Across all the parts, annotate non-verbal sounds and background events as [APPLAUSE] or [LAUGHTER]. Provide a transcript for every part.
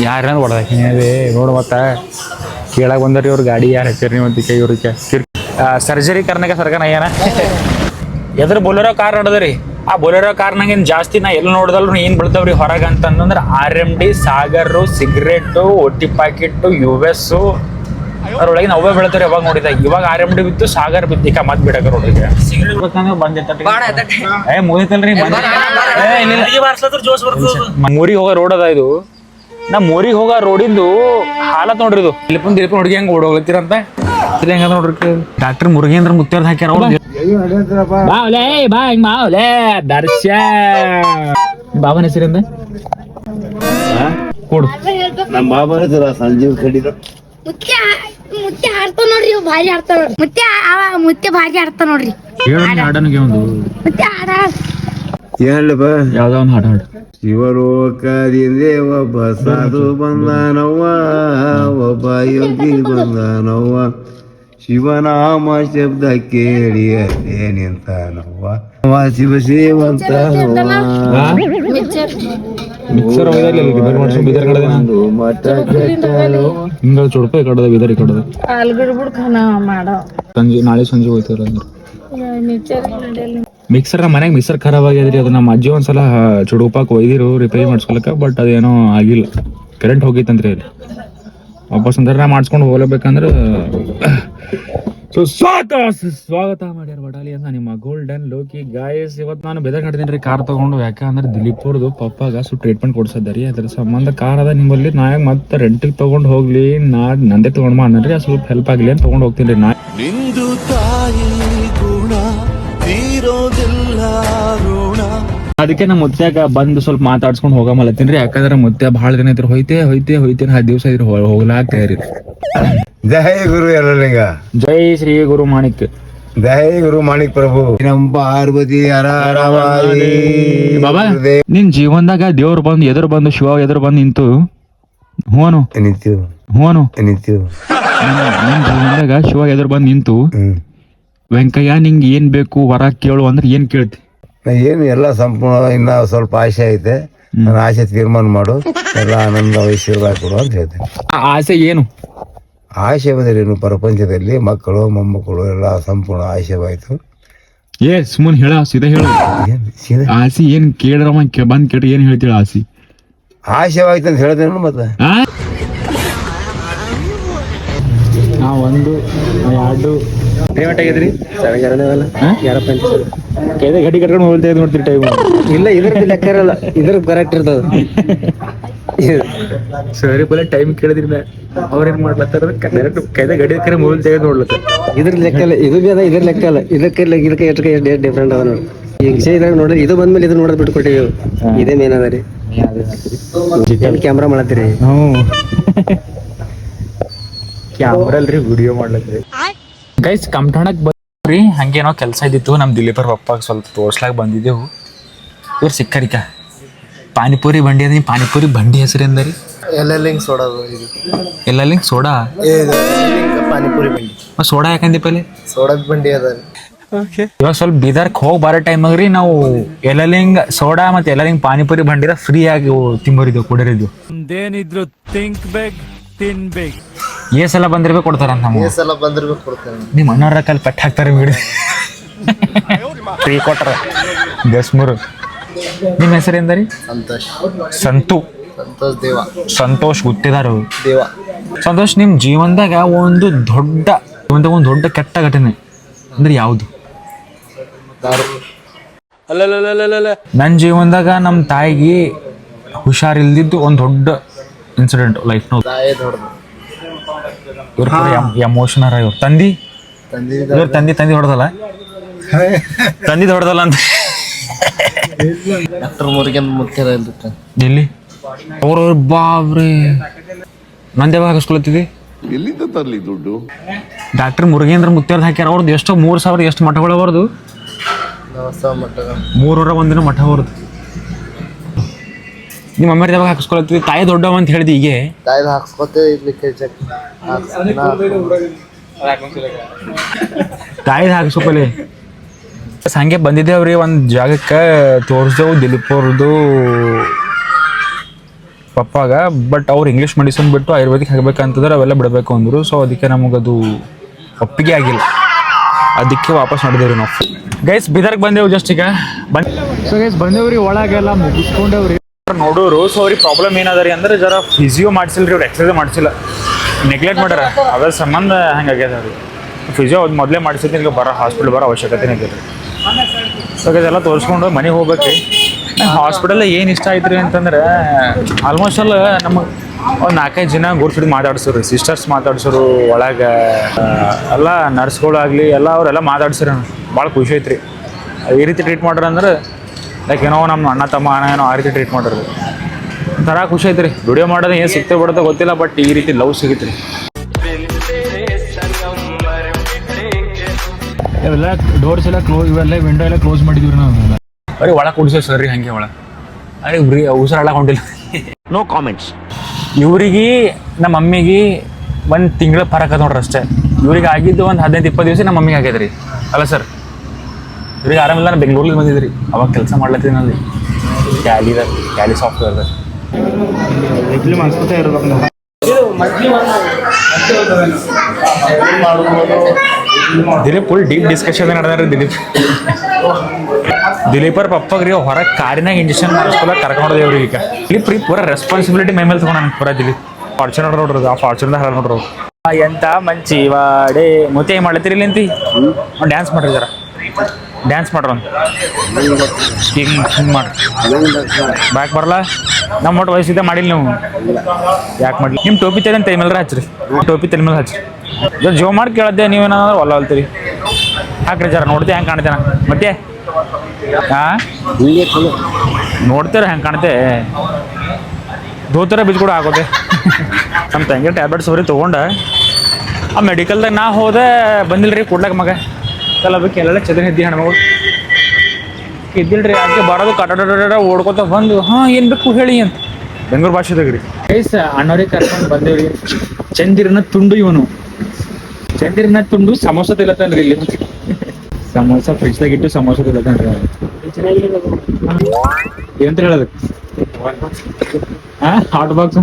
ಯಾರ ಅದೇ ನೋಡು ಮತ್ತೆ. ಕೇಳಾಗ ಬಂದ್ರಿ ಇವ್ರ ಗಾಡಿ ಯಾರು ಹಚ್ಚಿರಿ ನೀವು ಅಂತ ಇವ್ರಿಗೆ ಸರ್ಜರಿ ಕರ್ನಾಗ ಸರ್ಕಾರ ಏನ ಎದ್ರ ಬೊಲೆರೋ ಕಾರ್ ನಡದ್ರಿ? ಆ ಬೊಲೆರೋ ಕಾರ್ನಾಗ ಏನು ಜಾಸ್ತಿ ನಾ ಎಲ್ಲಿ ನೋಡಿದಲ್ರು ಏನು ಬೀಳ್ತಾವ್ರಿ ಹೊರಗೆ ಅಂತಂದ್ರೆ ಆರ್ ಎಂ ಡಿ ಸಾಗರು ಸಿಗರೇಟು ಒಟ್ಟಿ ಪ್ಯಾಕೆಟ್ ಯು ಎಸ್ ಅದ್ರೊಳಗೆ ನಾವೇ ಬೆಳಿತಾರೆ ಯಾವಾಗ ನೋಡಿದ ಇವಾಗ ಆರ್ ಎಂ ಡಿ ಬಿತ್ತು ಸಾಗರ್ ಬಿತ್ತು ಈಗ ಮತ್ತೆ ಬಿಡಕ ನೋಡಿದ್ರೆ ಸಿಗರೇಟ್ ಮುಗಿತಲ್ರಿ ಮೂರಿಗೆ ಹೋಗೋ ರೋಡ್ ಅದ ಇದು. ನಾ ಊರಿಗೆ ಹೋಗ ರೋಡಿಂದು ಹಾಲತ್ ನೋಡ್ರಿ ಇದು. ಇಲ್ಲಿಪನ್ ಇಲ್ಲಿ ಹುಡುಗಿ ಹೆಂಗ್ ಓಡೋಗ್ಲತ್ತೀರಂತ ಇದು ಹೆಂಗದ ನೋಡ್ರಿ ಡಾಕ್ಟರ್ ಮುರುಗೇಂದ್ರ ಮುತ್ತೇರ್ದ ಹಾಕ್ಯಾರ ಅವ್ರು ಬಾವ್ಲೇ ಬಾ ಹಿಂಗ್ ಬಾವ್ಲೇ ದರ್ಶ ಬಾಬನ ಹೆಸರಿಂದ ಕೊಡು. ನಮ್ಮ ಬಾಬಾ ಇದ್ರ ಸಂಜೀವ್ ಕಡಿದ ಮುತ್ಯ ಮುತ್ಯ ಆಡ್ತಾ ನೋಡ್ರಿ ಇವ್ ಭಾರಿ ಆಡ್ತಾ ನೋಡ್ರಿ. ಮುತ್ತೆ ಅವ ಮುತ್ಯ ಭಾರಿ ಆಡ್ತಾ ನೋಡ್ರಿ. ಹೇಳು ಒಂದು. ಮುತ್ಯ ಆಡ ಹೇಳಪ್ಪ ಯಾವ್ದೋ ಒಂದು ಹಾಡು ಹಾಡು. ಶಿವಲೋಕದಿಂದ ಒಬ್ಬ ಸಾಧು ಬಂದನವ್ವ ಒಬ್ಬ ಯೋಗಿ ಬಂದನವ್ವ. ಶಿವನಾಮ ಶಬ್ದ ಕೇಳಿ ಅಲ್ಲೇ ನಿಂತಾನವ್ವ ಅವ ಶಿವ ಶ್ರೀಮಂತನವ್ವ ಮಿಕ್ಸರ್ ಬಿದರ್ ಮಾಡ್ಸ್ಕೊಂಡ್ ಬಿದರ್ ಕಡದ ಮಠ ಚೊಡ್ಪ ಬಿದರ್ ಮಾಡೋ. ಸಂಜೆ ನಾಳೆ ಸಂಜೆ ಹೋಯ್ತಾರ ಅಂದ್ರೆ. ಮಿಕ್ಸರ್ ನಮ್ಮ ಮನೆಗೆ ಮಿಕ್ಸರ್ ಖರಾಬ್ ಆಗ್ಯದ್ರಿ, ಅದು ನಮ್ಮ ಅಜ್ಜಿ ಒಂದ್ಸಲ ಚುಡುಪಾಕ್ ಒಯ್ದಿರು ರಿಪೇರಿ ಮಾಡ್ಸ್ಕೊಳಕ ಬಟ್ ಅದೇನೋ ಆಗಿಲ್ಲ. ಕರೆಂಟ್ ಹೋಗಿತ್ತಂತ್ರಿ ಅಲ್ಲಿ. ವಾಪಸ್ ಅಂದ್ರೆ ನಾ ಮಾಡ್ಸ್ಕೊಂಡು ಹೋಗ್ಲೇಬೇಕಂದ್ರೆ ಸೊ ಸ್ವಾಗತ ಸ್ವಾಗತ ಮಾಡ್ಯಾರ ಬಟಾಲಿ ಅಂತ ನಿಮ್ಮ ಗೋಲ್ಡನ್ ಲೋಕಿ ಗಾಯಸ್ ಇವತ್ತು ನಾನು ಬೆದರ್ ಕಟ್ತೀನಿ ರೀ ಕಾರ್ ತಗೊಂಡು. ಯಾಕಂದ್ರೆ ದಿಲೀಪ್ ಅವ್ರದ್ದು ಪಪ್ಪಾಗ ಸು ಟ್ರೀಟ್ಮೆಂಟ್ ಕೊಡ್ಸದ್ರಿ ಅದ್ರ ಸಂಬಂಧ ಕಾರ್ ಅದ ನಿಮ್ಮಲ್ಲಿ. ನಾ ಮತ್ತೆ ರೆಂಟಿಗೆ ತಗೊಂಡು ಹೋಗ್ಲಿ, ನಾ ನಂದೇ ತಗೊಂಡ್ ಮಾಡ್ರಿ ಸ್ವಲ್ಪ ಹೆಲ್ಪ್ ಆಗಲಿ ಅಂತ ತಗೊಂಡು ಹೋಗ್ತೀನಿ ರೀ ನಾ ನಿಂದು ತಾಯಿ ಋಣ ಅದಕ್ಕೆ ನಮ್ಮ ಮುತ್ಯಾಗ ಬಂದು ಸ್ವಲ್ಪ ಮಾತಾಡ್ಸ್ಕೊಂಡು ಹೋಗಮಲ್ಲತ್ತೀನಿ ಯಾಕಂದ್ರೆ ಮುತ್ಯ ಭಾಳ ದಿನ ಇದ್ರೆ ಹೋಯ್ತೆ ಹೋಯ್ತೆ ಹೋಯ್ತೆ ಹತ್ತು ದಿವಸ ಇದ್ರೆ ಹೋಗ್ಲಾಕ ತಯಾರಿ ಜೈ ಗುರು ಎಲ್ಲರಿಗ ಜೈ ಶ್ರೀ ಗುರು ಮಾಣಿಕ್. ಜೈ ಗುರು ಮಾಣಿಕ್ ಪ್ರಭು. ನಮ್ಮ ಪಾರ್ವತಿ. ಬಾಬಾ ನಿನ್ ಜೀವನದಾಗ ದೇವ್ರು ಬಂದು ಎದುರು ಬಂದು ಶಿವ ಎದುರು ಬಂದು ನಿಂತು ಹೂವನು? ನಿಂತು ಹೂನು ನಿಂತು ನಿನ್ ಜೀವನದಾಗ ಶಿವ ಎದುರು ಬಂದು ನಿಂತು ವೆಂಕಯ್ಯ ನಿಂಗೆ ಏನ್ ಬೇಕು? ವರ ಕೇಳು ಅಂದ್ರೆ ಏನ್ ಕೇಳ್ತಿ? ಏನು ಎಲ್ಲ ಸಂಪೂರ್ಣ ಇನ್ನ ಸ್ವಲ್ಪ ಆಸೆ ಐತೆ. ನನ್ನ ಆಸೆ ತೀರ್ಮಾನ ಮಾಡು. ಎಲ್ಲ ಆನಂದ ಕೊಡು ಅಂತ ಹೇಳ್ತೇನೆ. ಆ ಆಸೆ ಏನು? ಆಸೆ ಬಂದ್ರೇನು ಪ್ರಪಂಚದಲ್ಲಿ. ಮಕ್ಕಳು ಮೊಮ್ಮಕ್ಕಳು ಎಲ್ಲ ಸಂಪೂರ್ಣ ಆಶಯವಾಯ್ತು ಏ ಸುಮ್ಮನೆ ಹೇಳ ಸೀದಾ ಹೇಳು. ಆಸಿ ಏನ್ ಕೇ ಬಂದ್ ಕೇಳಿ ಏನ್ ಹೇಳ್ತೀಳ ಆಸಿ? ಆಶಯವಾಯ್ತು ಅಂತ ಹೇಳ್ತೇನೆ ಮತ್ತೆ. ಆ? ನಾ ಒಂದು ನಾ ಎರಡು ಪೇಮೆಂಟ್ ಆಗಿದ್ರಿ ಕೈದ ಗಡಿ ಕಟ್ಕೊಂಡು ಹೋಗ್ತಾ ಇದ್ ನೋಡ್ತೀರಿ ಟೈಮ್ ಇಲ್ಲ ಇದ್ರ ಲೆಕ್ಕ ಇರಲ್ಲ. ಇದ್ರ ಕರೆಕ್ಟ್ ಇರ್ತದ. ಸರಿ ಬಲೆ ಟೈಮ್ ಕೇಳಿದ್ರಿ ಅವ್ರ ಏನ್ ಮಾಡ್ಲತ್ತಾರ ಡೈರೆಕ್ಟ್ ಕೈದ ಗಡಿ ಕರೆ ಮೊಬೈಲ್ ತೆಗೆದು ನೋಡ್ಲತ್ತ ಇದ್ರ ಲೆಕ್ಕ ಇಲ್ಲ. ಇದು ಬಿ ಅದ ಇದ್ರ ಲೆಕ್ಕ ಅಲ್ಲ ಇದಕ್ಕೆ ಇಲ್ಲ ಇದಕ್ಕೆ ಎಷ್ಟು ಎಷ್ಟು ಡಿಫ್ರೆಂಟ್ ಅದ ನೋಡಿ. ಈಗ ಇದ್ರಾಗ ನೋಡ್ರಿ ಇದು ಬಂದ್ಮೇಲೆ ಇದು ನೋಡೋದ್ ಬಿಟ್ಕೊಟ್ಟಿವಿ ಇದೇ ಮೇನ್ ಅದ ರೀ. ಕ್ಯಾಮ್ರಾ ಮಾಡತ್ತೀರಿ ಹ್ಞೂ ಕ್ಯಾಮ್ರಾ ಅಲ್ರಿ ವಿಡಿಯೋ ಮಾಡ್ಲತ್ರಿ ಗೈಸ್ ಕಮ್ಟಾಣಕ್ ಬರ್ರಿ ಹಂಗೇನೋ ಕೆಲಸ ಇದ್ದಿತ್ತು. ನಮ್ಮ ದಿಲೀಪರ್ ಪಪ್ಪಾಗ ಸ್ವಲ್ಪ ತೋರ್ಸ್ಲಾಕ್ ಬಂದಿದ್ದೆವು. ಇವ್ರು ಸಿಕ್ಕರಿಕ ಪಾನಿಪುರಿ ಬಂಡಿ ಅದ ಪಾನಿಪುರಿ ಬಂಡಿ ಹೆಸರು ಎಂದರಿ ಎಲ್ಲೆಲ್ಲಿಂಗ್ ಸೋಡಾ ಇದು. ಎಲ್ಲೆಲ್ಲಿಂಗ್ ಸೋಡಾ? ಪಾನಿಪುರಿ ಬಂಡಿ. ಮತ್ತ್ ಸೋಡಾ ಯಾಕಂದಿ ಪಲ್ಲಿ ಸೋಡಾದ ಬಂಡಿ ಅದ ಇವಾಗ ಸ್ವಲ್ಪ ಬೀದರ್ಕ್ ಹೋಗಿ ಬರೋ ಟೈಮಾಗ ರೀ ನಾವು ಎಲ್ಲಲಿಂಗ್ ಸೋಡಾ ಮತ್ತೆ ಎಲ್ಲಲಿಂಗ್ ಪಾನಿಪುರಿ ಬಂಡಿರ ಫ್ರೀ ಆಗಿ ತಿಂಬರಿದ್ವು ಕುಡಿರಿದ್ವು ಬೇಕ್ ತಿನ್ಬೇಕು. ಏ ಸಲ ಬಂದಿರ್ಬೇಕು ಕೊಡ್ತಾರ ಅಂತ ಸಲ ಬಂದಿರ್ಬೇಕು ಕೊಡ್ತಾರೆ ನಿಮ್ಮ ಅಣ್ಣವ್ರ ಕಲ್ ಪೆಟ್ಟು ಹಾಕ್ತಾರೆ ಬಿಡಿ. ಫ್ರೀ ಕೊಟ್ರ. ದಸ್ಮೂರು. ನಿಮ್ಮ ಹೆಸರು ರೀ ಸಂತೋಷ್. ಸಂತು. ಸಂತೋಷ್ ದೇವ. ಸಂತೋಷ್ ಗೊತ್ತಿದಾರು. ದೇವ. ಸಂತೋಷ್ ನಿಮ್ಮ ಜೀವನದಾಗ ಒಂದು ದೊಡ್ಡ ಜೀವನದಾಗ ಒಂದು ದೊಡ್ಡ ಕೆಟ್ಟ ಘಟನೆ. ಅಂದ್ರೆ ಯಾವುದು? ನನ್ನ ಜೀವನದಾಗ ನಮ್ಮ ತಾಯಿಗೆ ಹುಷಾರಿಲ್ದಿದ್ದು ಒಂದು ದೊಡ್ಡ ಇನ್ಸಿಡೆಂಟ್ ಲೈಫ್ ತಾಯೇ ದೊಡ್ಡದು. ಇವ್ರ ಎಮೋಷನರ ಇವ್ರ ತಂದಿ? ಇವ್ರ ತಂದಿ ತಂದಿ ಹೊಡೆದಲ್ಲ? ತಂದಿ ಹೊಡೆದಲ್ಲ ಅಂತ. ಡಾಕ್ಟರ್ ಮುರುಗನ್ ಇಲ್ದಿತ್ತ ಎಲ್ಲಿ? ಅವ್ರ ಬಾಬ್ರಿ ನಂದೇ ಹಾಕಿಸ್ಕೊಳತ್ತಿದ್ದಿ ಎಲ್ಲಿಂದ ತರ್ಲಿ ದುಡ್ಡು? ಡಾಕ್ಟರ್ ಮುರುಗೇಂದ್ರ ಮುತ್ಯಾರ್ದ ಹಾಕ್ಯಾರ. ಅವ್ರದ್ದು ಎಷ್ಟೋ ಮೂರು ಸಾವಿರ ಎಷ್ಟು ಮಠಗಳು ಅವ್ರದ್ದು ಮೂರೂರ ಒಂದಿನ ಮಠ ಅವ್ರದ್ದು ನಿಮ್ಮ ಅಮ್ಮರ ಯಾವಾಗ ಹಾಕಿಸ್ಕೊಳತ್ತೀವಿ ತಾಯಿ ದೊಡ್ಡವ ಅಂತ ಹೇಳಿದ್ ಹೀಗೆ. ತಾಯ್ದು ಹಾಕ್ಸ್ಕೊತೇವೆ ಇಲ್ಲಿ ಕೆಲ್ಸಕ್ಕೆ [LAUGHS] ತಾಯಿದ ಹಾಕಿಸ್ಕೊಪಲೆ ಹಂಗೆ ಬಂದಿದ್ದೇವ್ರಿ ಒಂದು ಜಾಗಕ್ಕೆ ತೋರಿಸ್ದೆವು ದಿಲೀಪ್ ಅವ್ರದ್ದು ಪಪ್ಪಾಗ. ಬಟ್ ಅವ್ರು ಇಂಗ್ಲೀಷ್ ಮೆಡಿಸಿನ್ ಬಿಟ್ಟು ಆಯುರ್ವೇದಿಕ್ ಹಾಕ್ಬೇಕಂತಂದ್ರೆ ಅವೆಲ್ಲ ಬಿಡಬೇಕು ಅಂದರು. ಸೊ ಅದಕ್ಕೆ ನಮಗದು ಒಪ್ಪಿಗೆ ಆಗಿಲ್ಲ. ಅದಕ್ಕೆ ವಾಪಸ್ ಮಾಡಿದೇವ್ರಿ ನಾವು. ಗೈಸ್ ಬಿದರ್ಗೆ ಬಂದೆವು ಜಸ್ಟ್ ಈಗ. ಬಂದ್ ಸೊ ಗೈಸ್ ಬಂದೇವ್ರಿ ಒಳಗೆಲ್ಲ ಮುಗಿಸ್ಕೊಂಡೇವ್ರಿ. ನೋಡೋರು ಸೊ ಅವ್ರಿಗೆ ಪ್ರಾಬ್ಲಮ್ ಏನದ ಅಂದ್ರೆ ಜರ ಫಿಸಿಯೋ ರೀ ಅವ್ರು ಎಕ್ಸರ್ಸೈಸ್ ಮಾಡಿಸಿಲ್ಲ. ನೆಗ್ಲೆಕ್ಟ್ ಮಾಡ್ಯಾರ. ಅದ್ರ ಸಂಬಂಧ ಹಂಗಾಗ್ಯದ ರೀ? ಫಿಸಿಯೋ ಅದು ಮೊದಲೇ ಈಗ ಬರೋ ಹಾಸ್ಪಿಟಲ್ ಬರೋ ಅವಶ್ಯಕತೆ ರೀ? ಸೊ ಇದೆಲ್ಲ ತೋರಿಸ್ಕೊಂಡು ಮನೆಗೆ ಹೋಗ್ಬೇಕು ಹಾಸ್ಪಿಟಲ್ ಏನು ಇಷ್ಟ ಆಯ್ತು ಅಂತಂದ್ರೆ ಆಲ್ಮೋಸ್ಟ್ ಅಲ್ಲ ನಮಗೆ ಒಂದು ನಾಲ್ಕೈದು ಜನ ಗುರ್ಸಿಡ್ ಮಾತಾಡ್ಸೋರು ಸಿಸ್ಟರ್ಸ್ ಮಾತಾಡ್ಸೋರು, ಒಳಗೆ ಎಲ್ಲ ನರ್ಸ್ಗಳಾಗಲಿ ಎಲ್ಲ ಅವರೆಲ್ಲ ಮಾತಾಡ್ಸೋರು. ಭಾಳ ಖುಷಿ ಐತ್ರಿ. ಈ ರೀತಿ ಟ್ರೀಟ್ ಮಾಡ್ರಿ ಲೈಕ್ ಏನೋ ನಮ್ಮ ಅಣ್ಣ ತಮ್ಮ ಅಣ್ಣ ಏನೋ ಆ ರೀತಿ ಟ್ರೀಟ್ ಮಾಡಿರೋದು. ಒಂಥರ ಖುಷಿ ಐತ್ರಿ ವಿಡಿಯೋ ಮಾಡೋದು ಏನು ಸಿಗ್ತೇ ಬಿಡುತ್ತೋ ಗೊತ್ತಿಲ್ಲ ಬಟ್ ಈ ರೀತಿ ಲವ್ ಸಿಗುತ್ತೆ ಇವೆಲ್ಲ ಡೋರ್ಸ್ ಎಲ್ಲ ಕ್ಲೋಸ್ ಇವೆಲ್ಲ ವಿಂಡೋ ಎಲ್ಲ ಕ್ಲೋಸ್ ಮಾಡಿದ್ವಿ ನಾವು. ಬರೀ ಒಳಗೆ ಕುಡಿಸೋ ಸರ್ ರೀ ಹಂಗೆ ಒಳಗೆ. ಅರೆ ಬ್ರಿ ಉಸಿರಾಡಕ್ಕೆ ಹೊಂಟಿಲ್ಲ. ನೋ ಕಾಮೆಂಟ್ಸ್ ಇವ್ರಿಗೆ ನಮ್ಮ ಮಮ್ಮಿಗೆ ಒಂದು ತಿಂಗಳ ಫರಕ್ ಅದ ನೋಡ್ರಿ ಅಷ್ಟೇ. ಇವ್ರಿಗೆ ಆಗಿದ್ದು ಒಂದು ಹದಿನೈದು ಇಪ್ಪತ್ತು ದಿವಸ ನಮ್ಮ ಮಮ್ಮಿಗೆ ಆಗ್ಯದ ರೀ. ಅಲ್ಲ ಸರ್ ಇವ್ರಿಗೆ ಆರಾಮಿಲ್ಲ ನಾನು ಬೆಂಗಳೂರಲ್ಲಿ ಬಂದಿದ್ರಿ. ಅವಾಗ ಕೆಲಸ ಮಾಡ್ಲತ್ತೀನಿ ಅಲ್ಲಿ ಕ್ಯಾಲಿದ ಕ್ಯಾಲಿ ಸಾಫ್ಟ್ವೇರ್ದ ದಿಲೀಪ್ ಫುಲ್ ಡೀಪ್ ಡಿಸ್ಕಷನ್ ನಡೆದಾರ ದಿಲೀಪ್. ದಿಲೀಪರ್ ಪಪ್ಪಗ್ರಿ ಹೊರಗೆ ಕಾರಿನಾಗ ಇಂಜೆಕ್ಷನ್ ಮಾಡಿಸ್ಕೊಳಕ್ ಕರ್ಕೊಂಡು ರೀ ಈಗ. ದಿಲೀಪ್ ರೀ ಪೂರ ರೆಸ್ಪಾನ್ಸಿಬಿಲಿಟಿ ಮೈ ಮೇಲೆ ನನ್ಗೆ ಪೂರ ದಿಲೀಪ್. ಫಾರ್ಚುನರ್ ನೋಡ್ರಿ ಆ ಫಾರ್ಚುನರ್ ಹರ ನೋಡ್ರಿ ಎಂತ ಮಂಚಿ ವಾಡೆ. ಮತ್ತೆ ಏನು ಮಾಡ್ಲತ್ತೀರಿ ಇಲ್ಲಿ ಅಂತಿ ಡ್ಯಾನ್ಸ್ ಮಾಡ್ರಿ ಜರ. ಡ್ಯಾನ್ಸ್ ಮಾಡ್ರ ಹಿಂಗೆ ಬ್ಯಾಕ್ ಬರಲ್ಲ? ನಮ್ಮ ಒಟ್ಟು ವಯಸ್ಸಿದ್ದ ಮಾಡಿಲ್ಲ ನೀವು. ಯಾಕೆ ಮಾಡಿ ನಿಮ್ಮ ಟೋಪಿ ತಲೆ ತೈ ಮೇಲೆ ಹಚ್ಚಿರಿ ಟೋಪಿ ತಲೆ ಮೇಲೆ ಹಚ್ಚಿರಿ ಜೋ ಮಾಡಿ ಕೇಳದ್ದೆ ನೀವೇನಾದ್ರು ಹೊಲ ಹೋಲ್ತೀರಿ. ಹಾಕ್ರಿ ಜರ ನೋಡ್ತೆ ಹೆಂಗೆ ಕಾಣ್ತೇನ. ಮತ್ತೆ? ಹಾ ನೋಡ್ತೀರ ಹೆಂಗೆ ಕಾಣ್ತೆ? ದೋತರ ಬಿದ್ದು ಕೂಡ ಆಗೋದೆ. ನಮ್ಮ ತಂಗಿ ಟ್ಯಾಬ್ಲೆಟ್ಸ್ ಬರೀ ತೊಗೊಂಡ. ಆ ಮೆಡಿಕಲ್ದಾಗ ನಾ ಹೋದೆ ಬಂದಿಲ್ಲ ರೀ ಕೊಡ್ಲಕ್ಕ ಮಗ. ಕಲ ಬೇಕು ಎಲ್ಲ ಚದರಿ ಹೆದ್ದಿ ಹೆಣ್ಮಗಳು? ಇದ್ದಿಲ್ರಿ ಅದಕ್ಕೆ ಬರೋದು ಕಟಡ ಓಡ್ಕೊತ ಬಂದು ಹಾ ಏನು ಬೇಕು ಹೇಳಿ ಅಂತ. ಬೆಂಗಳೂರು ಭಾಷೆದಾಗ ರೀ ಐಸ ಅಣ್ಣವ್ರಿಗೆ ಕರ್ಕೊಂಡು ಬಂದೇವ್ರಿ. ಚಂದಿರನ ತುಂಡು ಇವನು. ಚಂದಿರನ ತುಂಡು ಸಮೋಸ ತಿಲ್ಲತ್ತಾನ್ರಿ ಇಲ್ಲಿ. ಸಮೋಸ ಫ್ರಿಜ್ದಾಗ ಇಟ್ಟು ಸಮೋಸ ತಿಲ್ಲತ್ತಾನ್ರಿ ಏನಂತ ಹೇಳೋದು? ಹಾ ಹಾಟ್ ಬಾಕ್ಸ್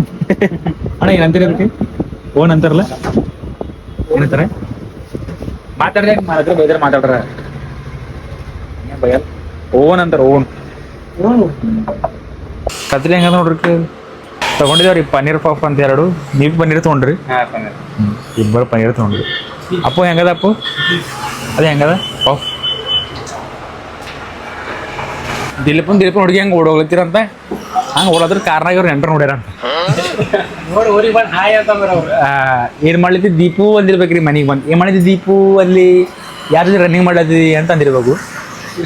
ಅಣ್ಣ ಏನಂತೀರಿ ಅದಕ್ಕೆ? ಓನ್ ಅಂತಾರಲ್ಲ? ಏನಂತಾರೆ? ಮಾತಾಡ್ರಿ ಮಾತಾಡ್ರೆ ಬೈದ್ರೆ ಮಾತಾಡ್ರ. ಏನ್ ಭಯ? ಓನ್ ಅಂತಾರ ಓನ್ ಕತ್ಲಿ ಹೆಂಗದ ನೋಡ್ರಿ ತಗೊಂಡಿದ್ದೇವ್ರಿ ಪನ್ನೀರ್ ಪಾಪ್ ಅಂತ ಎರಡು. ನೀವು ಪನ್ನೀರ್ ತೊಗೊಂಡ್ರಿ. ಇಬ್ಬರು ಪನ್ನೀರ್ ತೊಗೊಂಡ್ರಿ. ಅಪ್ಪು ಹೆಂಗದ ಅಪ್ಪು? ಅದ ಹೆಂಗದ? ಪಾಪ್ ದಿಲೀಪನ್ ದಿಲೀಪನ್ ಹುಡುಗಿ ಹೆಂಗೆ ಓಡೋಗ್ಲತ್ತೀರಂತ? ಹಂಗೆ ಓಡೋದ್ರ ಕಾರ್ನಾಗ ಇವ್ರು ನೆಂಟ್ರು ನೋಡ್ಯಾರ ಏನ್ ಮಾಡ್ಲಿದ್ದಿ ದೀಪು ಅಂದಿರ್ಬೇಕ್ರಿ ಮನೆಗೆ ಬಂದು ಏನ್ ಮಾಡಿದ್ದಿ ದೀಪು ಅಲ್ಲಿ ಯಾರು ರನ್ನಿಂಗ್ ಮಾಡ್ಲತ್ತಿದ್ದಿ ಅಂತ ಅಂದಿರ್ಬೇಕು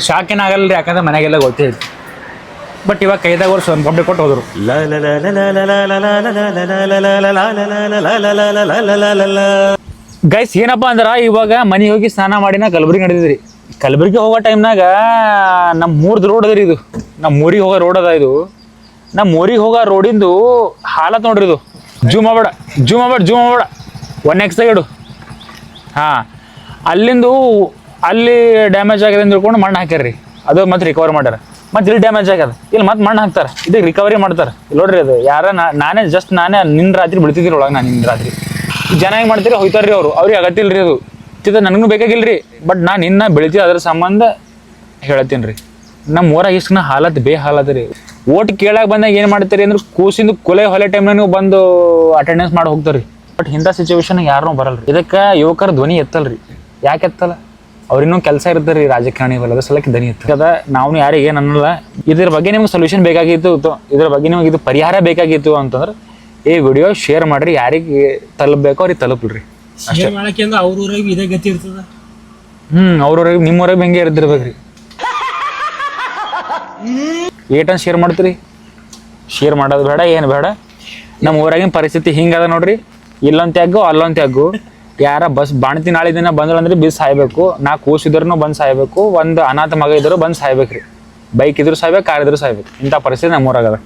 ಶಾಕ್ ಏನಾಗಲ್ಲ ರೀ ಯಾಕಂದ್ರೆ ಮನೆಗೆಲ್ಲ ಗೊತ್ತೇ ಬಟ್ ಇವಾಗ ಕೈದಾಗ ಅವ್ರು ಒಂದು ಕಂಪ್ನಿ ಕೊಟ್ಟು ಹೋದ್ರು ಗೈಸ್ ಏನಪ್ಪ ಅಂದ್ರ ಇವಾಗ ಮನೆಗೆ ಹೋಗಿ ಸ್ನಾನ ಮಾಡಿ ನಾ ಕಲಬುರಗಿ ನಡೆದಿದ್ರಿ ಕಲಬುರಿಗೆ ಹೋಗೋ ಟೈಮ್ನಾಗ ನಮ್ಮ ಮೂರ್ದು ರೋಡ್ ಅದ ರೀ ಇದು ನಮ್ಮ ಊರಿಗೆ ಹೋಗೋ ರೋಡ್ ಅದ ಇದು ನಮ್ಮ ಊರಿಗೆ ಹೋಗೋ ರೋಡಿಂದು ಹಾಲತ್ ನೋಡ್ರಿ ಇದು ಜೂಮ್ ಮಾಡಬೇಡ ಜೂಮ್ ಮಾಡಬೇಡ ಜೂಮ್ ಮಾಡಬೇಡ ಒನ್ ಎಕ್ಸ್ ಇಡು. ಹಾಂ, ಅಲ್ಲಿಂದು ಅಲ್ಲಿ ಡ್ಯಾಮೇಜ್ ಆಗಿದೆ ಅಂತ ತಿಳ್ಕೊಂಡು ಮಣ್ಣು ಹಾಕ್ಯಾರ್ರಿ. ಅದು ಮತ್ತೆ ರಿಕವರ್ ಮಾಡ್ಯಾರ. ಮತ್ತೆ ಇಲ್ಲಿ ಡ್ಯಾಮೇಜ್ ಆಗ್ಯದ. ಇಲ್ಲಿ ಮತ್ತೆ ಮಣ್ಣು ಹಾಕ್ತಾರೆ. ಇದಕ್ಕೆ ರಿಕವರಿ ಮಾಡ್ತಾರೆ. ನೋಡ್ರಿ ಅದು, ಯಾರ ನಾ- ನಾನೇ ಜಸ್ಟ್ ನಾನೇ ನಿನ್ನ ರಾತ್ರಿ ಬಿಡ್ತಿದ್ದೀರಿ ಒಳಗೆ ನಾನು ನಿನ್ನ ರಾತ್ರಿ. ಜನ ಏನು ಮಾಡ್ತೀರಿ ಹೋಯ್ತಾರ್ರಿ ಅವರು. ಅವ್ರಿಗೆ ಅಗತ್ಯ ಇಲ್ರಿ ಅದು. ಚಿತ್ತ ನನಗೂ ಬೇಕಾಗಿಲ್ರಿ. ಬಟ್ ನಾನು ನಿನ್ನ ಬೆಳಿತೀವಿ ಅದ್ರ ಸಂಬಂಧ ಹೇಳತ್ತೀನಿ ರೀ ನಮ್ಮ ಊರಾಗ ಇಷ್ಟು ಹಾಲತ್ ಬೇ ಹಾಲತ್ ರೀ. ಓಟ್ ಕೇಳಾಗ ಬಂದಾಗ ಏನು ಮಾಡ್ತೀರಿ ಅಂದ್ರೆ ಕೂಸಿಂದ ಕೊಲೆ ಹೊಲೆ ಟೈಮ್ ನೀವು ಬಂದು ಅಟೆಂಡೆನ್ಸ್ ಮಾಡಿ ಹೋಗ್ತಾರ್ರಿ ಬಟ್ ಇಂಥ ಸಿಚುವೇಶನ್ ಯಾರೂ ಬರಲ್ರಿ. ಇದಕ್ಕೆ ಯುವಕರ ಧ್ವನಿ ಎತ್ತಲ್ರಿ. ಯಾಕೆ ಎತ್ತಲ್ಲ? ಅವ್ರಿನ್ನೂ ಕೆಲಸ ಇರ್ತಾರೆ ರೀ ರಾಜಕಾರಣಿ ಬಲ್ಲದ ಸಲಕ್ಕೆ ಧ್ವನಿ ಎತ್ತದ. ನಾವು ಯಾರಿಗೆ ಏನು ಅನ್ನಲ್ಲ ಇದ್ರ ಬಗ್ಗೆ ನಿಮ್ಗೆ ಸೊಲ್ಯೂಷನ್ ಬೇಕಾಗಿತ್ತು ಇದ್ರ ಬಗ್ಗೆ ನಿಮಗೆ ಇದು ಪರಿಹಾರ ಬೇಕಾಗಿತ್ತು ಅಂತಂದ್ರೆ ಈ ವಿಡಿಯೋ ಶೇರ್ ಮಾಡ್ರಿ. ಯಾರಿಗೆ ತಲುಪಬೇಕು ಅವ್ರಿಗೆ ತಲುಪಲ್ರಿ. ಅಷ್ಟೇ ಅವ್ರ ಇದೇ ಗತಿ ಇರ್ತದ? ಹ್ಮ್ ಅವ್ರವ್ರಿಗೆ ನಿಮ್ಮವ್ರಿಗೆ ಹೆಂಗೆ ಇರ್ದಿರ್ಬೇಕ್ರಿ. ಏಟನ್ ಶೇರ್ ಮಾಡ್ತೀರಿ? ಶೇರ್ ಮಾಡೋದು ಬೇಡ, ಏನು ಬೇಡ. ನಮ್ಮ ಊರಾಗಿನ ಪರಿಸ್ಥಿತಿ ಹಿಂಗದ ನೋಡ್ರಿ. ಇಲ್ಲೊಂದು ತ್ಯಾಗು ಅಲ್ಲೊಂದು ತ್ಯಾಗು ಯಾರ ಬಸ್ ಬಾಣತಿ ನಾಳೆ ದಿನ ಬಂದ್ರು ಅಂದ್ರೆ ಬಿಸ್ ಸಾಯ್ಬೇಕು. ನಾ ಕೂಸಿದ್ರು ಬಂದು ಸಾಯ್ಬೇಕು. ಒಂದು ಅನಾಥ ಮಗ ಇದ್ರು ಬಂದು ಸಾಯ್ಬೇಕ್ರಿ. ಬೈಕ್ ಇದ್ರು ಸಾಯ್ಬೇಕು, ಕಾರ್ ಇದ್ರು ಸಾಯ್ಬೇಕು. ಇಂಥ ಪರಿಸ್ಥಿತಿ ನಮ್ಮ ಊರಾಗದ.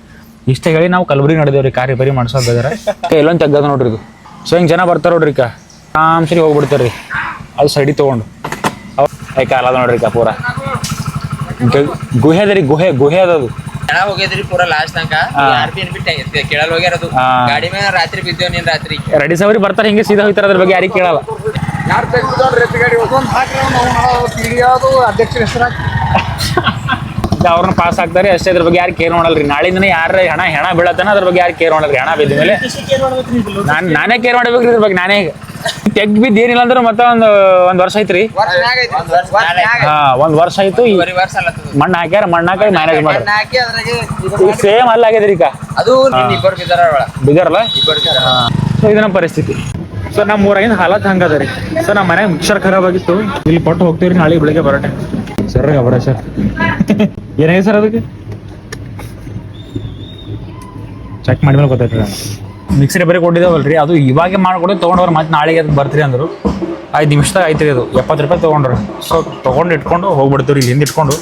ಇಷ್ಟ ಹೇಳಿ ನಾವು ಕಲಬುರಿ ನಡೆದೇವ್ರಿ, ಕಾರ್ ರಿಪೇರಿ ಬೇಕಾರೆ ಇಲ್ಲೊಂದು ತೆಗ್ಗದ ನೋಡ್ರಿ ಇದು. ಸೊ ಹಿಂಗೆ ಜನ ಬರ್ತಾರ ನೋಡ್ರಿ ಕಾ ಸರಿ ಹೋಗ್ಬಿಡ್ತಾರ್ರಿ ಅದು ಸೈಡಿ ತೊಗೊಂಡು. ಅವ್ ನೋಡ್ರಿ ಕಾ ಪೂರ. ಗುಹೆ ಅದ ರೀ ಗುಹೆ ಗುಹೆ ಅದ ಅದು. ಹೋಗಿದ್ರಿ ಪೂರಾ ಪೂರ ಲಾಸ್ಟ್ ತನಕ ಆರ್ ಬಿ ಎನ್ ಬಿ ಕೇಳಲ್ ಹೋಗ್ಯಾರ ಅದು ಗಾಡಿ ಮೇಲೆ ರಾತ್ರಿ ಬಿದ್ದೇವ್ ನೀನ್ ರಾತ್ರಿ. ರೆಡಿ ಸವರಿ ಬರ್ತಾರೆ ಹಿಂಗೆ ಸೀದಾ ಹೋಗ್ತಾರೆ ಅದ್ರ ಬಗ್ಗೆ ಯಾರಿಗೆ ಕೇಳಲ್ಲ. [LAUGHS] ಈಗ ಅವ್ರನ್ನ ಪಾಸ್ ಆಗ್ತಾರೆ ಅಷ್ಟೇ ಅದ್ರ ಬಗ್ಗೆ ಯಾರು ಕೇರ್ ಮಾಡಲ್ರಿ ನಾಳಿಂದನೇ ಯಾರ ಹಣ ಹೆಣ ಬೀಳತ್ತಾನ ಅದ್ರ ಬಗ್ಗೆ ಯಾರು ಕೇರ್ ಮಾಡಲ್ರಿ ಹಣ ಬಿದ್ದ ಮೇಲೆ. ನಾನು ನಾನೇ ಕೇರ್ ಮಾಡ್ಬೇಕ್ರಿ ಅದ್ರ ಬಗ್ಗೆ ನಾನೇ ತೆಗ್ ಬಿದ್ದ ಏನಿಲ್ಲ ಅಂದ್ರೆ ಮತ್ತೆ ಒಂದು ಒಂದ್ ವರ್ಷ ಐತ್ರಿ ಹಾ ಒಂದ್ ವರ್ಷ ಆಯ್ತು ಮಣ್ಣ ಹಾಕ್ಯಾರ ಮಣ್ಣ ಹಾಕಿ ಮ್ಯಾನೇಜ್ ಮಾಡಿ ಸೇಮ್ ಅಲ್ಲ ಆಗ್ಯದ್ರಿ ಈಗ. ಅದು ಸೊ ಇದು ನಮ್ಮ ಪರಿಸ್ಥಿತಿ. ಸೊ ನಮ್ಮ ಊರಾಗಿನ ಹಾಲತ್ ಹಂಗದ ರೀ. ಸೊ ನಮ್ಮ ಮನ್ಯಾಗ ಮಿಕ್ಸರ್ ಖರಾಬ್ ಆಗಿತ್ತು. ಇಲ್ಲಿ ಪಟ್ಟು ಹೋಗ್ತೀವ್ರಿ ನಾಳೆ ಬೆಳಿಗ್ಗೆ ಬರೋಟೆ ಸರ್ ಅವರ ಸರ್ [LAUGHS] ಏನಾಗಿದೆ ಸರ್ ಅದಕ್ಕೆ? ಚೆಕ್ ಮಾಡಿದ್ಮೇಲೆ ಗೊತ್ತಾಯ್ತು ಮಿಕ್ಸರ್ ಬರೀ ಕೊಟ್ಟಿದ್ದೇವಲ್ರಿ. ಅದು ಇವಾಗೆ ಮಾಡಿಕೊಡಿ ತೊಗೊಂಡವ್ರು ಮತ್ತೆ ನಾಳೆಗೆ ಅದು ಬರ್ತೀರಿ ಅಂದರು. ಐದು ನಿಮಿಷದಾಗ ಆಯ್ತು ಅದು. ಎಪ್ಪತ್ತು ರೂಪಾಯಿ ತೊಗೊಂಡ್ರು. ಸೊ ತೊಗೊಂಡು ಇಟ್ಕೊಂಡು ಹೋಗ್ಬಿಡ್ತೀವಿ ಇಲ್ಲಿ ಹಿಂದೆ ಇಟ್ಕೊಂಡು.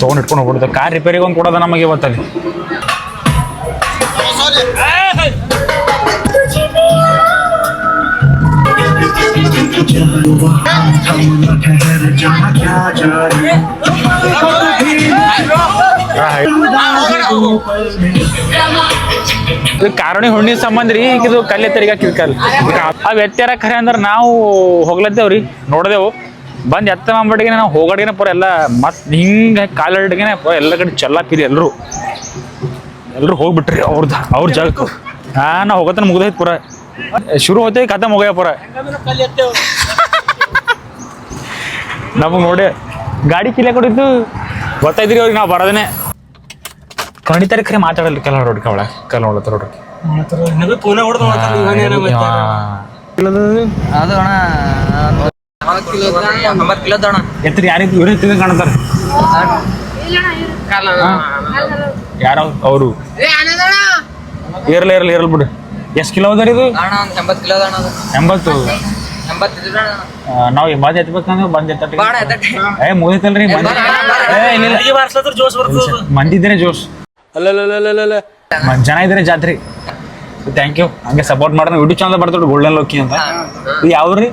ತೊಗೊಂಡು ಇಟ್ಕೊಂಡು ಹೋಗ್ಬಿಡ್ತೀವಿ. ಕಾರ್ ರಿಪೇರಿಗೆ ಒಂದು ಕೊಡೋದ ನಮಗೆ ಇವತ್ತಲ್ಲಿ ಇದು ಕಾರಣಿ ಹುಣ್ಣಿ ಸಂಬಂಧ ರೀ, ಈಗ ಇದು ಕಲ್ಲೆ ತೆರಿಗೆ ಕಿರ್ಕಲ್. ಆ ವ್ಯತ್ಯಾರ ಖರೆ ಅಂದ್ರೆ ನಾವು ಹೋಗ್ಲತ್ತೇವ್ರಿ, ನೋಡ್ದೇವು. ಬಂದ್ ಎತ್ತ ಮಾಡ್ಬಿಟ್ಟಿಗೆ ನಾವು ಹೋಗಡಿಗೆನ ಪೂರ ಎಲ್ಲ ಮತ್ ಹಿಂಗ ಕಾಲಡಿಗೆನೆ ಪೂರ ಎಲ್ಲ ಕಡೆ ಚೆಲ್ಲಾಕಿರಿ ಎಲ್ರು. ಎಲ್ರು ಹೋಗ್ಬಿಟ್ರಿ ಅವ್ರದ್ದು ಅವ್ರ ಜಾಗಕ್ಕೆ. ಹಾ ನಾ ಹೋಗತ್ತ ಮುಗ್ದೈತ್ ಪೂರ. ಶುರು ಹೋಗ್ತೇವೆ ಕತೆ ಮುಗಿಯ ಪೂರ. ನಮಗೆ ನೋಡಿ ಗಾಡಿ ಕಿಲೆ ಕೊಡಿದ್ದು ಗೊತ್ತಾಯ್ತ್ರಿ ಅವ್ರಿಗೆ, ನಾವು ಬರೋದನೆ. ಕಣಿತಾರೆ ಖರೆ ಮಾತಾಡಲ್ಲ ಕಲ ನೋಡ್ರಿ ಕವಳ ಕಲ ನೋಡ್ತಾರ ನೋಡ್ರಿ. ಪುನಃ ಹೊಡೆದು ಅದು ಅಣ್ಣ ಒಂಬತ್ತು ಕಿಲೋ ಅಣ್ಣ ಎತ್ತರ ಯಾರಿಗೆ ಇವ್ರ ಎತ್ತಿದ ಕಾಣ್ತಾರ ಯಾರ ಅವರು. ಇರ್ಲಿ ಇರ್ಲಿ ಇರ್ಲಿ ಬಿಡು. ಎಷ್ಟು ಕಿಲೋ ಅದ ಇದು? ಎಂಬತ್ತು ಕಿಲೋ ಅಣ್ಣ ಎಂಬತ್ತು. ನಾವ್ ಬಂದ್ ಎತ್ಬೇಕಂದ್ರೆ ಬಂದ್ ಎತ್ತ ಬಾಡ ಎತ್ತಟ್ಟಿ. ಏ ಮುಗಿತಲ್ರಿ ಮಂದಿ ಇದ್ರೆ ಜೋಶ್. ಮನ್- ಜನ ಇದ್ರೆ ಜಾತ್ರಿ. ಥ್ಯಾಂಕ್ ಯು ಹಂಗೆ ಸಪೋರ್ಟ್ ಮಾಡೋಣ. ಯೂಟ್ಯೂಬ್ ಚಾನಲ್ ಬರ್ತಾರ ಗೋಲ್ಡನ್ ಲೋಕಿ ಅಂತ. ಇದು ಯಾವ್ರಿ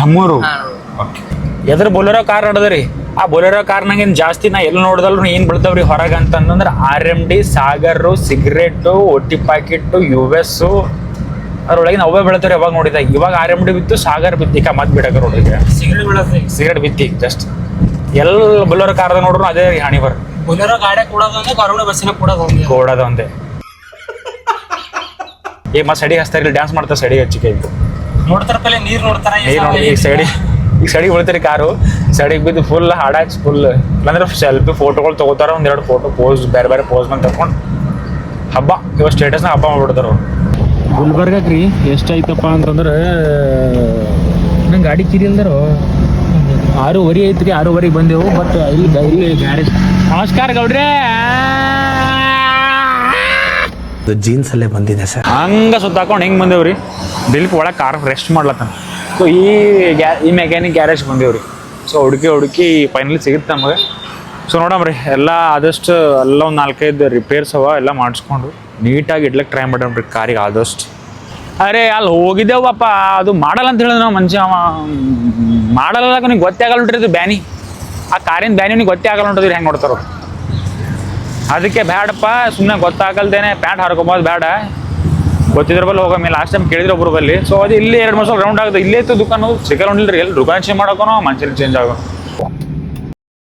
ಧಮ್ಮೂರು. ಎದ್ರ ಬೊಲೆರೋ ಕಾರ್ ನಡದ್ರಿ ಆ ಬೊಲೆರೋ ಕಾರ್ನಾಗ ಏನ್ ಜಾಸ್ತಿ ನಾ ಎಲ್ಲಿ ನೋಡಿದಲ್ರು ಏನ್ ಬೀಳ್ತಾವ್ರಿ ಹೊರಗೆ ಅಂತಂದ್ರೆ ಆರ್ ಎಂ ಡಿ ಸಾಗರು ಸಿಗರೇಟು ಒಟ್ಟಿ ಪ್ಯಾಕೆಟ್ ಯು ಎಸ್ ಅದ್ರೊಳಗೆ ನಾವೇ ಬೆಳಿತಾರೆ ಯಾವಾಗ ನೋಡಿದಾಗ. ಇವಾಗ ಆರ್ ಎಂ ಡಿ ಬಿತ್ತು ಸಾಗರ್ ಬಿತ್ತಿಕ ಮತ್ ಬಿಡಕ ನೋಡಿದ್ರೆ ಸಿಗರೇಟ್ ಬಿತ್ತಿ ಜಸ್ಟ್ ಎಲ್ಲ ಬೊಲೆರೋ ಕಾರ್ದಾಗ ನೋಡ್ರು ಅದೇ ರೀ ಹಾನಿ ಬರ್ ಬೊಲೆರೋ ಗಾಡಿ ಕೊಡೋದು ಅಂದ್ರೆ ಕಾರುಗಳ ಬಸ್ಸಿನ ಕೊಡೋದು ಏ ಕೋಡದ ಒಂದೇ ಈಗ ಮತ್ತೆ ಸಡಿ ಹಚ್ತಾರೆ ಡ್ಯಾನ್ಸ್ ಮಾಡ್ತಾರೆ ಸಡಿಗೆ ಹಚ್ಚಿಕೆ ನೋಡ್ತಾರ ಪಲ್ಲೆ ನೀರು ನೋಡ್ತಾರ ಈ ನೀರ್ ನೋಡಿ ಈಗ ಸೈಡಿ ಈಗ ಸೈಡಿಗೆ ಬೀಳ್ತಾರೆ ಕಾರು ಸಡಿಗೆ ಬಿದ್ದು ಫುಲ್ ಹಾಡಾಚ್ ಫುಲ್ ಇಲ್ಲಾಂದ್ರೆ ಸೆಲ್ಫಿ ಫೋಟೋಗಳು ತಗೋತಾರ ಒಂದೆರಡು ಫೋಟೋ ಪೋಸ್ ಬೇರೆ ಬೇರೆ ಪೋಸ್ ಬಂದು ತಗೊಂಡು ಹಬ್ಬ ಇವಾಗ ಸ್ಟೇಟಸ್ನ ಹಬ್ಬ ಮಾಡ್ಬಿಡ್ತಾರ ಅವ್ರು. ಗುಲ್ಬರ್ಗಕ್ಕೆ ರೀ ಎಷ್ಟಾಯ್ತಪ್ಪ ಅಂತಂದ್ರೆ ನಂಗೆ ಗಾಡಿ ಕಿರಿ ಇಲ್ದಾರೋ ಆರೂವರೆ ಐತ್ರಿ ಆರೂವರೆಗೆ ಬಂದೆವು ಬಟ್ ಇಲ್ಲಿ ಇಲ್ಲಿ ಗ್ಯಾರೇಜ್ ನಮಸ್ಕಾರ ಗೌಡ್ರೆ. ಜೀನ್ಸ್ ಅಲ್ಲೇ ಬಂದಿದೆ ಸರ್. ಹಂಗ ಸುತ್ತಾಕೊಂಡು ಹೆಂಗೆ ಬಂದೇವ್ರಿ ದಿಲೀಪ್ ಒಳಗೆ ಕಾರ್ ರೆಸ್ಟ್ ಮಾಡ್ಲತ್ತಾನ. ಸೊ ಈ ಗ್ಯಾ ಈ ಮೆಕ್ಯಾನಿಕ್ ಗ್ಯಾರೇಜ್ ಬಂದೇವ್ರಿ ಸೊ ಹುಡುಕಿ ಹುಡುಕಿ ಫೈನಲಿ ಸಿಗುತ್ತೆ ನಮಗೆ. ಸೊ ನೋಡಮ್ರಿ ಎಲ್ಲ ಆದಷ್ಟು ಎಲ್ಲ ಒಂದು ನಾಲ್ಕೈದು ರಿಪೇರ್ಸ್ ಅವ ಎಲ್ಲ ಮಾಡಿಸ್ಕೊಂಡು ನೀಟಾಗಿ ಇಡ್ಲಿಕ್ಕೆ ಟ್ರೈ ಮಾಡಮ್ರಿ ಕಾರಿಗೆ ಆದಷ್ಟು. ಅರೆ ಅಲ್ಲಿ ಹೋಗಿದ್ದೇವಪ್ಪ? ಅದು ಮಾಡಲ್ಲ ಅಂತ ಹೇಳಿದ್ರೆ ನಾವು ಮನುಷ್ಯ ಅವ. ಮಾಡಲ್ಲ ನಿಮ್ಗೆ ಗೊತ್ತೇ ಆಗಲ್ಲ ನೋಡ್ರಿ ಇದು ಬ್ಯಾನಿ. ಆ ಕಾರಿನ ಬ್ಯಾನಿ ನಿಮ್ಗೆ ಗೊತ್ತೇ ಆಗಲ್ಲ ನೋಡಿದ್ರಿ ಹೆಂಗೆ ನೋಡ್ತಾರೋ. ಅದಕ್ಕೆ ಬೇಡಪ್ಪ ಸುಮ್ಮನೆ ಗೊತ್ತಾಗಲ್ದೇನೆ ಪ್ಯಾಂಟ್ ಹರ್ಕೊಬೋದು ಬೇಡ ಗೊತ್ತಿದ್ರ ಬಲ್ಲಿ ಹೋಗಮ್ಮಿ ಲಾಸ್ಟ್ ಟೈಮ್ ಕೇಳಿದ್ರೆ ಒಬ್ರು ಬಲ್ಲಿ. ಸೊ ಅದು ಇಲ್ಲಿ ಎರಡು ಮೂರು ಸಲ ರೌಂಡ್ ಆಗುತ್ತೆ ಇಲ್ಲೇ ಇತ್ತು ದುಕಾನು ಸಿಗಲ್ಲ ಹೊಂಡಿಲ್ರಿ ಎಲ್ಲಿ ದುಕಾನ್ ಚೇಂಜ್ ಮಾಡೋಕೋನೋ ಮನುಷ್ಯರಿಗೆ ಚೇಂಜ್ ಆಗೋ.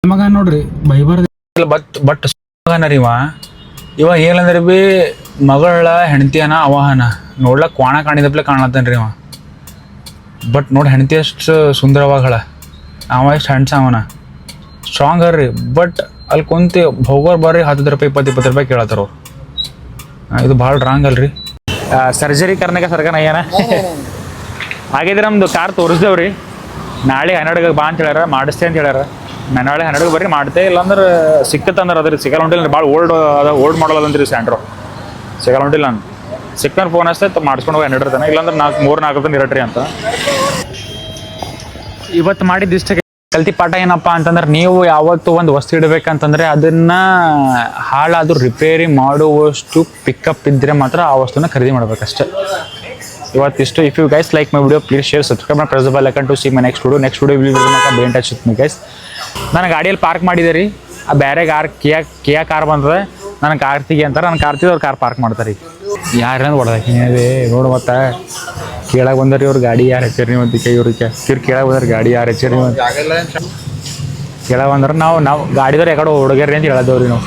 ಮಗ ನೋಡ್ರಿ ಬೈಬಾರ್ದು. ಬಟ್ ಬಟ್ ಮಗನ ರೀ ಇವ. ಇವ ಏನಂದ್ರೆ ಬಿ ಮಗಳ ಹೆಂಡತಿಯನ ಅವಹನ ನೋಡ್ಲಕ್ ಕ್ವಾಣ ಕಾಣಿದಪ್ಲೆ ಕಾಣತ್ತನ್ರಿ ಇವ. ಬಟ್ ನೋಡಿ ಹೆಂಡತಿ ಅಷ್ಟು ಸುಂದರವಾಗಳ ಅವ ಎಷ್ಟು ಹೆಣ್ಸ ಅವನ. ಸ್ಟ್ರಾಂಗ್ ಅರ್ರಿ. ಬಟ್ ಅಲ್ಲಿ ಕುಂತಿ ಹೋಗೋರು ಬರ್ರಿ ಹತ್ತು ರೂಪಾಯಿ ಇಪ್ಪತ್ತು ಇಪ್ಪತ್ತು ರೂಪಾಯಿ ಕೇಳತ್ತಾರ. ಇದು ಭಾಳ ರಾಂಗ್ ಅಲ್ರಿ. ಸರ್ಜರಿ ಕರ್ನಾಗ ಸರ್ಕಾರ ಏನ ಹಾಗಿದ್ರೆ ನಮ್ದು ಕಾರ್ ತೋರಿಸ್ದೇವ್ರಿ. ನಾಳೆ ಹನ್ನೆರಡು ಬಾ ಅಂತ ಹೇಳ್ಯಾರ, ಮಾಡಿಸ್ತೇ ಅಂತ ಹೇಳ್ಯಾರ. ನಾಳೆ ಹನ್ನೆರಡು ಬರ್ರಿ, ಮಾಡ್ತೇ ಇಲ್ಲಾಂದ್ರೆ ಸಿಕ್ಕತ್ತಂದ್ರೆ ಅದ್ರಿ. ಸಿಗಲ್ಲ ಹೊಂಟಿಲ್ಲ ಭಾಳ ಓಲ್ಡ್ ಅದ ಓಲ್ಡ್ ಮಾಡಲ್ ಅದಂತ್ರಿ ಸ್ಯಾಂಡ್ರೋ ಸಿಗಲ್ಲ ಹೊಂಟಿಲ್ಲ ನಾನು ಸಿಕ್ಕಂದ್ರೆ ಫೋನ್ ಅಷ್ಟೇ ಮಾಡಿಸ್ಕೊಂಡು ಹೋಗಿ ಹನ್ನೆರಡು ತನ ಇಲ್ಲಾಂದ್ರೆ ನಾಲ್ಕು ಮೂರು ನಾಲ್ಕು ತನ ಇರಟ್ರಿ ಅಂತ. ಇವತ್ತು ಮಾಡಿದ ಕಲ್ತಿ ಪಾಠ ಏನಪ್ಪ ಅಂತಂದ್ರೆ ನೀವು ಯಾವತ್ತು ಒಂದು ವಸ್ತು ಇಡಬೇಕಂತಂದ್ರೆ ಅದನ್ನ ಹಾಳಾದ್ರೂ ರಿಪೇರಿ ಮಾಡುವಷ್ಟು ಪಿಕಪ್ ಇದ್ರೆ ಮಾತ್ರ ಆ ವಸ್ತುನ ಖರೀದಿ ಮಾಡ್ಬೇಕಷ್ಟೇ. ಇವತ್ತಿಷ್ಟು if you guys like my video please share subscribe ಮಾಡಿ. Press bell icon to see my next video next video will be been touch with guys ನಾನು ಗಾಡಿಯಲ್ಲಿ ಪಾರ್ಕ್ ಮಾಡಿದೆ ರೀ. ಆ ಬೇರೆ ಕಾರ್ ಕಿಯಾ ಕಿಯಾ ಕಾರ್ ಬಂದರೆ ನನಗೆ ಕಾರ್ತಿಗೆ ಅಂತಾರೆ ನನ್ನ ಕಾರ್ತಿಗೆ ತೆಗಿ ಅವ್ರು ಕಾರ್ ಪಾರ್ಕ್ ಮಾಡ್ತಾರೆ ಯಾರನ್ನ ಹೊಡೆದಾಕಿ ನೋಡು ಮತ್ತೆ. ಕೇಳಾಗ ಬಂದ್ರಿ ಅವ್ರ ಗಾಡಿ ಯಾರು ಹೆಚ್ಚಾರಿ ನೀವು ಅಂತ ಇವ್ರಿಗೆ. ಇವ್ರು ಕೇಳಾಗ ಬಂದ್ರೆ ಗಾಡಿ ಯಾರು ಹಚ್ಚರಿ ನೀವು ಅಂತ. ಕೇಳಾಗ ಬಂದ್ರೆ ನಾವು ನಾವು ಗಾಡಿದವ್ರು ಯಾಕಡೆ ಹುಡುಗ್ಯಾರಿ ಅಂತ ಹೇಳದವ್ರಿ ನಾವು